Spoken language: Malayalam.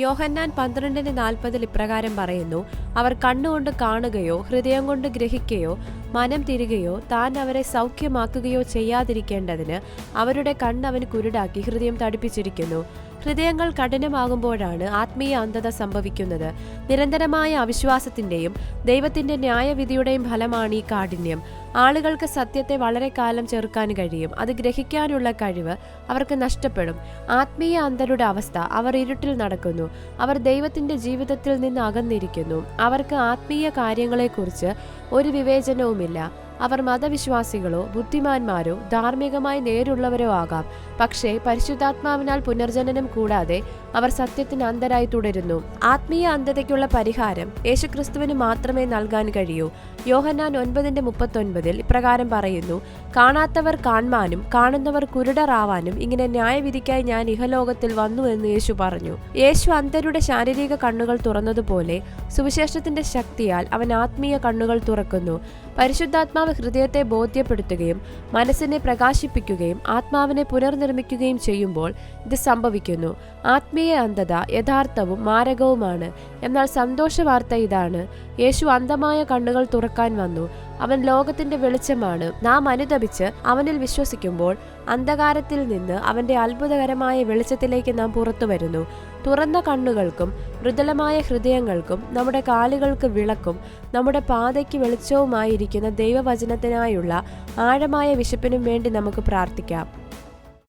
യോഹന്നാൻ പന്ത്രണ്ടിന് നാൽപ്പതിൽ ഇപ്രകാരം പറയുന്നു അവർ കണ്ണുകൊണ്ട് കാണുകയോ ഹൃദയം കൊണ്ട് ഗ്രഹിക്കുകയോ മനം തിരികയോ താൻ അവരെ സൗഖ്യമാക്കുകയോ ചെയ്യാതിരിക്കേണ്ടതിന് അവരുടെ കണ്ണ് അവൻ കുരുടാക്കി ഹൃദയം തടിപ്പിച്ചിരിക്കുന്നു. ഹൃദയങ്ങൾ കഠിനമാകുമ്പോഴാണ് ആത്മീയ അന്ധത സംഭവിക്കുന്നത്. നിരന്തരമായ അവിശ്വാസത്തിന്റെയും ദൈവത്തിന്റെ ന്യായവിധിയുടെയും ഫലമാണ് ഈ കാഠിന്യം. ആളുകൾക്ക് സത്യത്തെ വളരെ കാലം ചെറുക്കാൻ കഴിയും. അത് ഗ്രഹിക്കാനുള്ള കഴിവ് അവർക്ക് നഷ്ടപ്പെടും. ആത്മീയ അന്ധരുടെ അവസ്ഥ അവർ ഇരുട്ടിൽ നടക്കുന്നു. അവർ ദൈവത്തിന്റെ ജീവിതത്തിൽ നിന്ന് അകന്നിരിക്കുന്നു. അവർക്ക് ആത്മീയ കാര്യങ്ങളെക്കുറിച്ച് ഒരു വിവേചനവുമില്ല. അവർ മതവിശ്വാസികളോ ബുദ്ധിമാന്മാരോ ധാർമ്മികമായി നേരുള്ളവരോ ആകാം. പക്ഷേ പരിശുദ്ധാത്മാവിനാൽ പുനർജനനം കൂടാതെ അവർ സത്യത്തിന് അന്ധരായി തുടരുന്നു. ആത്മീയ അന്ധതയ്ക്കുള്ള പരിഹാരം യേശുക്രിസ്തുവിന് മാത്രമേ നൽകാൻ കഴിയൂ. യോഹന്നാൻ ഒൻപതിന്റെ മുപ്പത്തൊൻപതിൽ ഇപ്രകാരം പറയുന്നു കാണാത്തവർ കാണുവാനും കാണുന്നവർ കുരുടറാവാനും ഇങ്ങനെ ന്യായവിധിക്കായി ഞാൻ ഇഹലോകത്തിൽ വന്നു എന്ന് യേശു പറഞ്ഞു. യേശു അന്ധരുടെ ശാരീരിക കണ്ണുകൾ തുറന്നതുപോലെ സുവിശേഷത്തിന്റെ ശക്തിയാൽ അവൻ ആത്മീയ കണ്ണുകൾ തുറക്കുന്നു. പരിശുദ്ധാത്മാവ് ഹൃദയത്തെ ബോധ്യപ്പെടുത്തുകയും മനസ്സിനെ പ്രകാശിപ്പിക്കുകയും ആത്മാവിനെ പുനർനിർമ്മിക്കുകയും ചെയ്യുമ്പോൾ ഇത് സംഭവിക്കുന്നു. ആത്മീയ അന്ധത യഥാർത്ഥവും മാരകവുമാണ്. എന്നാൽ സന്തോഷ വാർത്ത ഇതാണ്. യേശു അന്ധമായ കണ്ണുകൾ തുറക്കാൻ വന്നു. അവൻ ലോകത്തിന്റെ വെളിച്ചമാണ്. നാം അനുതപിച്ച് അവനിൽ വിശ്വസിക്കുമ്പോൾ അന്ധകാരത്തിൽ നിന്ന് അവന്റെ അത്ഭുതകരമായ വെളിച്ചത്തിലേക്ക് നാം പുറത്തു വരുന്നു. തുറന്ന കണ്ണുകൾക്കും മൃദുലമായ ഹൃദയങ്ങൾക്കും നമ്മുടെ കാലുകൾക്ക് വിളക്കും നമ്മുടെ പാതയ്ക്ക് വെളിച്ചവുമായിരിക്കുന്ന ദൈവവചനത്തിനായുള്ള ആഴമായ വിശപ്പിനും വേണ്ടി നമുക്ക് പ്രാർത്ഥിക്കാം.